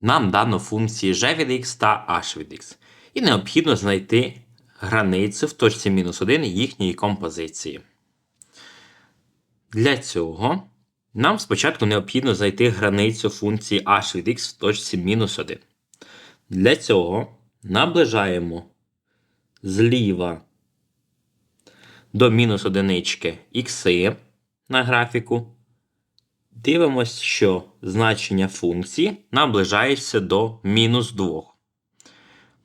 Нам дано функції g від x та h від x. І необхідно знайти границю в точці мінус 1 їхньої композиції. Для цього нам спочатку необхідно знайти границю функції h від x в точці мінус 1. Для цього наближаємо зліва до мінус одинички ікси на графіку. Дивимось, що значення функції наближається до мінус 2.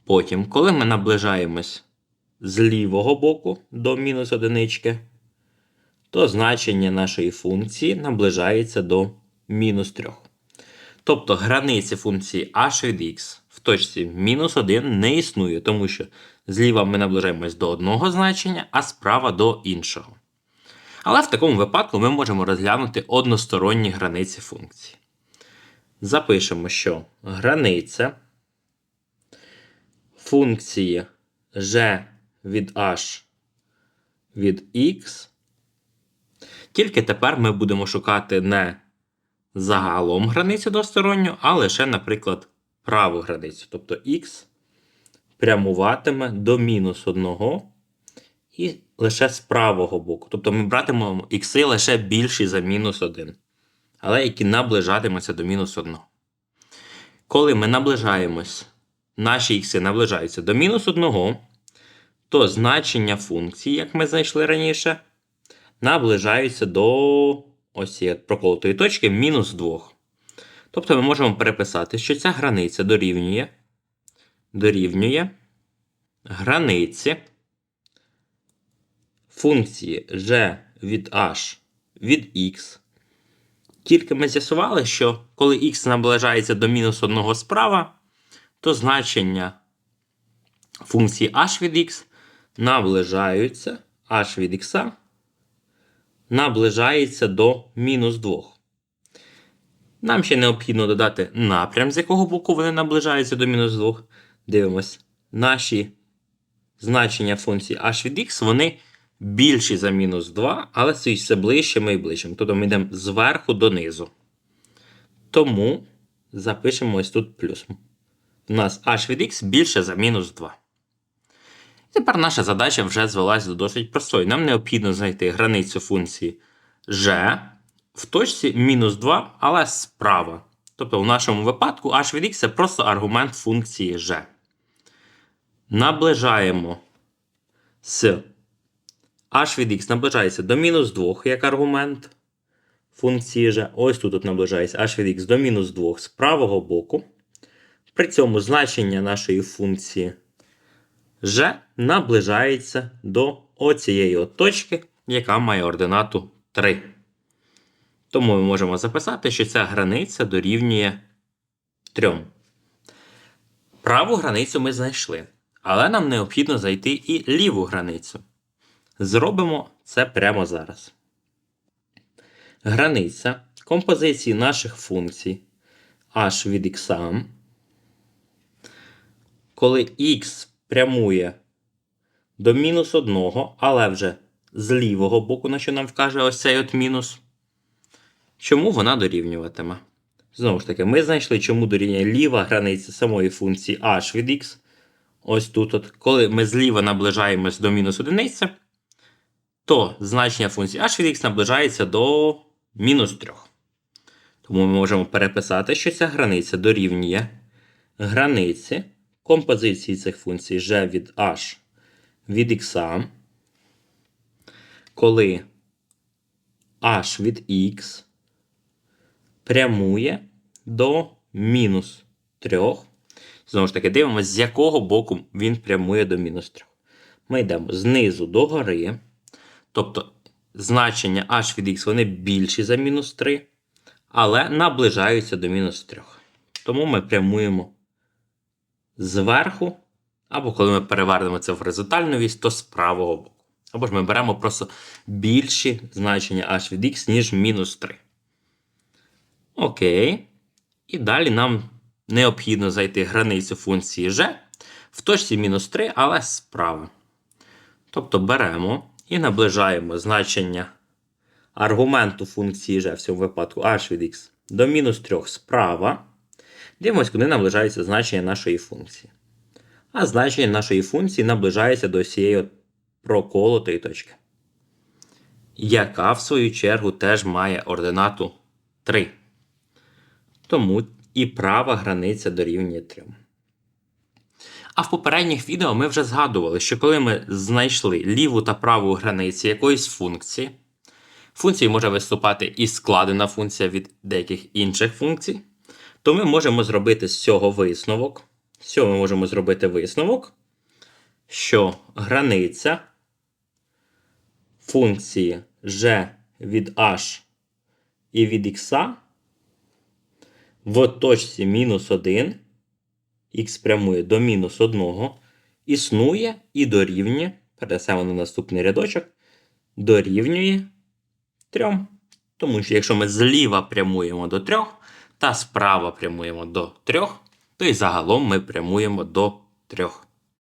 Потім, коли ми наближаємось з лівого боку до мінус одинички, то значення нашої функції наближається до мінус 3. Тобто границі функції h від x в точці мінус 1 не існує, тому що зліва ми наближаємось до одного значення, а справа до іншого. Але в такому випадку ми можемо розглянути односторонні границі функції. Запишемо, що границя функції g від h від x. Тільки тепер ми будемо шукати не загалом границю двосторонню, а лише, наприклад, праву границю. Тобто x прямуватиме до мінус 1 і лише з правого боку. Тобто ми братимемо ікси лише більші за мінус 1, але які наближатимуться до мінус 1. Коли ми наближаємось, наші ікси наближаються до мінус 1, то значення функції, як ми знайшли раніше, наближаються до ось проколотої точки мінус 2. Тобто ми можемо переписати, що ця границя дорівнює, дорівнює границі функції g від h від x. Тільки ми з'ясували, що коли x наближається до мінус 1 справа, то значення функції h від x наближаються h від x наближається до мінус 2. Нам ще необхідно додати напрям, з якого боку вони наближаються до мінус 2. Дивимось, наші значення функції h від x, вони більші за мінус 2, але це все ближчими і ближчими. Тобто ми йдемо зверху донизу. Тому запишемо ось тут плюс. У нас h від x більше за мінус 2. Тепер наша задача вже звелась до досить простої. Нам необхідно знайти границю функції g в точці мінус 2, але справа. Тобто, в нашому випадку h від x це просто аргумент функції g. Наближаємо з h від x наближається до мінус 2 як аргумент функції g. Ось тут от наближається h від x до мінус 2 з правого боку. При цьому значення нашої функції g наближається до оцієї от точки, яка має ординату 3. Тому ми можемо записати, що ця границя дорівнює 3. Праву границю ми знайшли, але нам необхідно знайти і ліву границю. Зробимо це прямо зараз. Границя композиції наших функцій h від x, коли x прямує до мінус 1, але вже з лівого боку, на що нам вкаже ось цей от мінус. Чому вона дорівнюватиме? Знову ж таки, ми знайшли, чому дорівнює ліва границя самої функції h від x. Ось тут, от, коли ми зліва наближаємось до мінус одиниці, то значення функції h від x наближається до мінус 3. Тому ми можемо переписати, що ця границя дорівнює границі композиції цих функцій g від h від x, коли h від x прямує до мінус 3. Знову ж таки, дивимося, з якого боку він прямує до мінус 3. Ми йдемо знизу до гори. Тобто значення h від x вони більші за мінус 3, але наближаються до мінус 3. Тому ми прямуємо зверху, або коли ми перевернемо це в горизонтальну вісь, то з правого боку. Або ж ми беремо просто більші значення h від x, ніж мінус 3. Окей. І далі нам необхідно зайти границю функції g в точці мінус 3, але справа. Тобто беремо і наближаємо значення аргументу функції g в цьому випадку h від x до мінус 3 справа. Дивимось, куди наближається значення нашої функції. А значення нашої функції наближається до цієї от проколотої точки, яка, в свою чергу, теж має ординату 3. Тому і права границя дорівнює 3. А в попередніх відео ми вже згадували, що коли ми знайшли ліву та праву границі якоїсь функції, функції може виступати і складена функція від деяких інших функцій, то ми можемо зробити з цього висновок. З цього ми можемо зробити висновок, що границя функції g від h і від x в точці мінус 1 х прямує до мінус 1, існує і дорівнює, перенесемо на наступний рядочок, дорівнює 3. Тому що якщо ми зліва прямуємо до 3 та справа прямуємо до 3, то і загалом ми прямуємо до 3.